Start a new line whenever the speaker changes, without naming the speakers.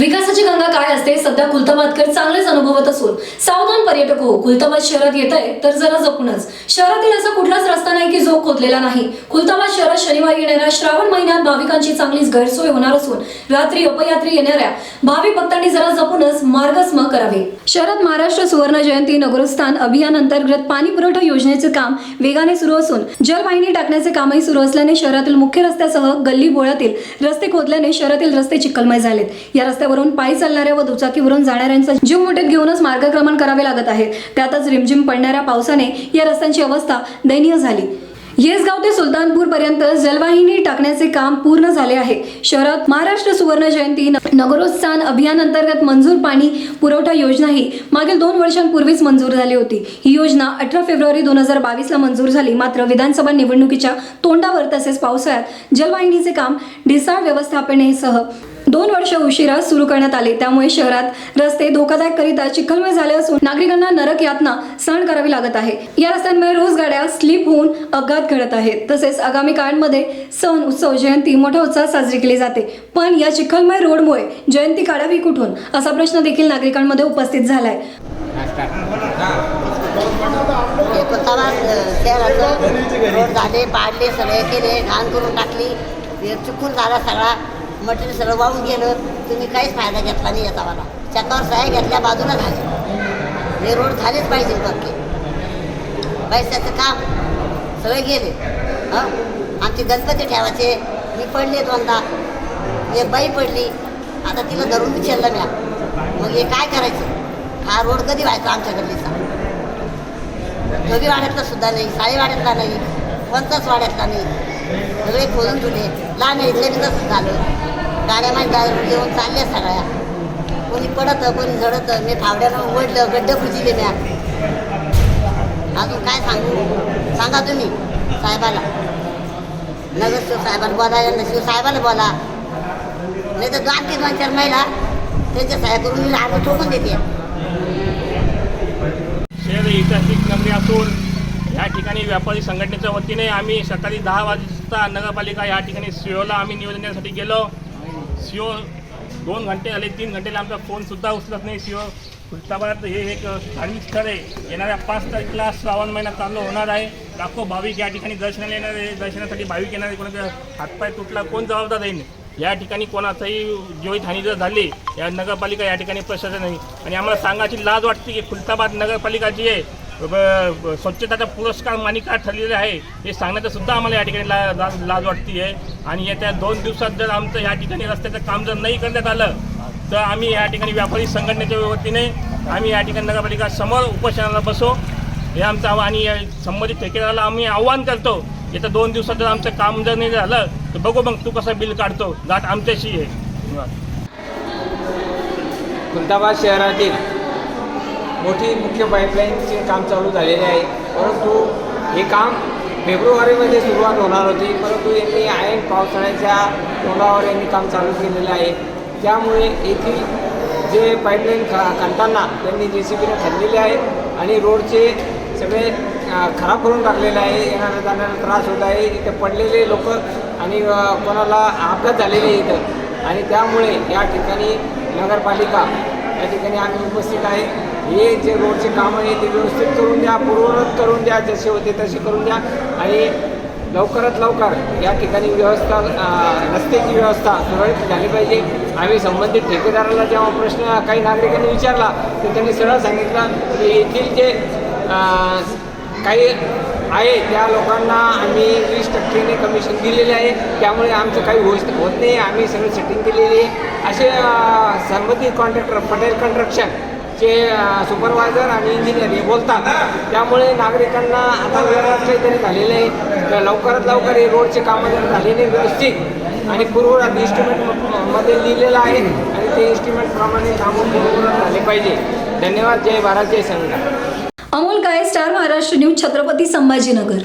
विकासाची गंगा काय असते? सध्या कुलतमातकर चांगलेच अनुभवत असून सावधान पर्यटक हो कुलतमात शहरात येत आहे तर जरा जपूनच शहरातील असा कुठलाच रस्ता नाही की जो खोदलेला नाही. कुलतमात शहरात शनिवारी येणाऱ्या श्रावण महिन्यात भाविकांची चांगलीच गैरसोय होणार असून रात्री अपयात्री येणाऱ्या भाविक भक्तांनी जरा जपूनच मार्गस्म करावे. शहरात महाराष्ट्र सुवर्ण जयंती नगरस्थान अभियान अंतर्गत पाणी पुरवठा योजनेचे काम वेगाने सुरू असून जलवाहिनी टाकण्याचे कामही सुरू असल्याने शहरातील मुख्य रस्त्यासह गल्ली बोळातील रस्ते खोदल्याने शहरातील रस्ते चिखलमय झालेत. या रस्त्यावरून पायी चालणाऱ्या व दुचाकीवरून जाणाऱ्यांचा जीव मुठीत घेऊनच मार्गक्रमण करावे लागत आहे. त्यातच रिमझिम पडणाऱ्या पावसाने या रस्त्यांची अवस्था दयनीय झाली. येसगाव ते सुलतानपूर पर्यंत जलवाहिनी टाकण्याचे काम पूर्ण झाले आहे. शहरात महाराष्ट्र सुवर्ण जयंती न- नगरोत्थान अभियान अंतर्गत मंजूर पाणी पुरवठा योजना ही मागील दोन वर्षांपूर्वीच मंजूर झाली होती. ही योजना अठरा फेब्रुवारी दोन हजार बावीस ला मंजूर झाली. मात्र विधानसभा निवडणुकीच्या तोंडावर तसेच पावसाळ्यात जलवाहिनीचे काम ढिसाळ व्यवस्थापनेसह दोन वर्ष उशिरा सुरू करण्यात आले. त्यामुळे शहरात रस्ते धोकादायक करिता चिखलमय झाले असून नागरिकांना नरक यातना सहन करावी लागत आहे. या रस्त्यांमुळे रोज गाड्या स्लिप होऊन अपघात घडत आहेत. तसेच आगामी काळांमध्ये सण उत्सव जयंती मोठ्या उत्साहात साजरी केली जाते. पण या चिखलमय रोडमुळे जयंती काढावी कुठून? असा प्रश्न देखील नागरिकांमध्ये उपस्थित झालाय.
शहराचं रोड झाले पाडले सगळे केले घाण करून टाकली. चुकून झाला सगळा. मटेरियल सगळं वाहून गेलं तुम्ही काहीच फायदा घेतला नाही याचा मला. चकावर सह्या घेतल्या बाजूला झाले. हे रोड झालेच पाहिजे बाकी. पैशाचं काम. सगळे गेले. हं? आमचे गणपती ठेवायचे. मी पडले दोनदा. एक बाई पडली. आता तिला धरून विचारलं म्या मग हे काय करायचं? हा रोड कधी व्हायचा आमच्या गल्लीचा? वाड्यातला सुद्धा नाही साडेवाड्यातला नाही कोणताच वाड्यातला नाही. सगळे खोलून तुले लहान इथले बी तसंच झालं गाड्या माझ्या घेऊन चालल्या सगळ्या. कोणी पडतं कोणी झडतं. मी फावड्यानं उघडलं गड्डे खुजिले म्या. अजून काय सांगू? सांगा तुम्ही साहेबाला. नगर साहेबाला बोला यांना शिवसाहेबाला बोला. नाही तर दोन तीन दोन चार महिला त्यांच्या सहाय्या करून मी लहान ठोकून देते.
शहर ऐतिहासिक नगरी असून या ठिकाणी व्यापारी संघटनेच्या वतीने आम्ही सकाळी दहा संस्था नगरपालिका या ठिकाणी सीओला आम्ही निवेदन देण्यासाठी गेलो. सीओ दोन घंटे झाले तीन घंटेला आमचा फोनसुद्धा उचलत नाही. सीओ खुलताबाद हे एक धार्मिक स्थळ आहे. येणाऱ्या पाच तारखेला श्रावण महिना चालू होणार आहे. लाखो भाविक या ठिकाणी दर्शनाला येणार आहे. दर्शनासाठी भाविक येणार आहे. कोणाचा हातपाय तुटला कोण जबाबदार राहील या ठिकाणी कोणाचाही जीवितहानी जर झाली या नगरपालिका या ठिकाणी प्रशासन नाही आणि आम्हाला सांगायची लाज वाटते की खुलताबाद नगरपालिका जी आहे स्वच्छताचा पुरस्कार मानिका ठरलेले आहे. हे सांगण्याचं सुद्धा आम्हाला या ठिकाणी ला लाज लाज वाटते आहे आणि येत्या दोन दिवसात जर आमचं या ठिकाणी रस्त्याचं काम जर नाही करण्यात आलं तर आम्ही या ठिकाणी व्यापारी संघटनेच्या वतीने आम्ही या ठिकाणी नगरपालिका समोर उपोषणाला बसू. हे आमचं आणि संबंधित ठेकेदाराला आम्ही आव्हान करतो. येत्या दोन दिवसात जर आमचं काम जर नाही झालं तर बघू मग तू कसं बिल काढतो. गाठ आमच्याशी आहे.
खुलताबाद शहरातील मोठी मुख्य पाईपलाईनचे काम चालू झालेले आहे. परंतु हे काम फेब्रुवारीमध्ये सुरुवात होणार होती. परंतु यांनी ऐन पावसाळ्याच्या तोंडावर यांनी काम चालू केलेलं आहे. त्यामुळे येथील जे पाईपलाईन ख खणताना त्यांनी जे सी बीने खाल्लेले आहे आणि रोडचे सगळे खराब करून टाकलेले आहे. येणाऱ्या जाणाऱ्या त्रास होत आहे. इथे पडलेले लोक आणि कोणाला अपघात झालेले इथं. आणि त्यामुळे या ठिकाणी नगरपालिका या ठिकाणी आम्ही उपस्थित आहे. हे जे रोडचे कामं आहे ते व्यवस्थित करून द्या पूर्ववत करून द्या जसे होते तसे करून द्या. आणि लवकरात लवकर या ठिकाणी व्यवस्था रस्त्याची व्यवस्था सुरळीत झाली पाहिजे. आम्ही संबंधित ठेकेदाराला जेव्हा प्रश्न काही नागरिकांनी विचारला तर त्यांनी सरळ सांगितलं की येथील जे काही आहे त्या लोकांना आम्ही वीस टक्केने कमिशन दिलेले आहे. त्यामुळे आमचं काही होत होत नाही. आम्ही सगळं सेटिंग केलेली आहे. असे अं, संबंधित कॉन्ट्रॅक्टर पटेल कन्स्ट्रक्शन चे सुपरवायझर आणि इंजिनियर हे बोलतात. त्यामुळे नागरिकांना आता वेळात काहीतरी झालेलं आहे. लवकरात लवकर हे रोडचे कामं जर झालेले व्यवस्थित. आणि पूर्वरात इन्स्ट्रुमेंटमध्ये मध्ये लिहिलेलं आहे. आणि ते इन्स्ट्रुमेंटप्रमाणे कामं पूर्वरात झाले पाहिजे. धन्यवाद. जय भारत. जय संघ
अमोल काय स्टार महाराष्ट्र न्यूज छत्रपती संभाजीनगर.